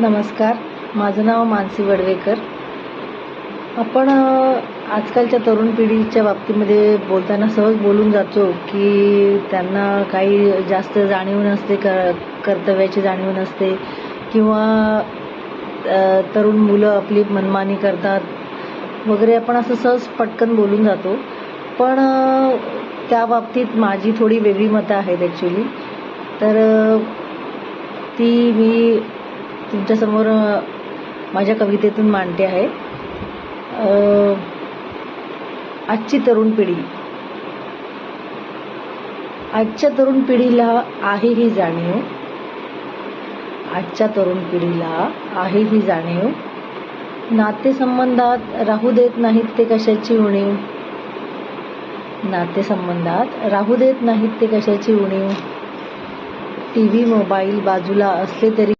नमस्कार. माझं नाव मानसी वडवेकर. आपण आजकालच्या तरुण पिढीच्या बाबतीमध्ये बोलताना सहज बोलून जातो की त्यांना काही जास्त जाणीव नसते क कर्तव्याची जाणीव नसते किंवा तरुण मुलं आपली मनमानी करतात वगैरे आपण असं सहज पटकन बोलून जातो. पण त्या बाबतीत माझी थोडी वेगळी मतं आहेत ॲक्च्युली तर ती मी तुमच्यासमोर माझ्या कवितेतून मांडते आहे. आजची तरुण पिढी. आजच्या तरुण पिढीला आहे ही जाणीव. आजच्या तरुण पिढीला आहे ही जाणीव. नातेसंबंधात राहू देत नाहीत ते कशाची उणीव? नातेसंबंधात राहू देत नाहीत ते कशाची उणीव? टी व्ही मोबाईल बाजूला असले तरी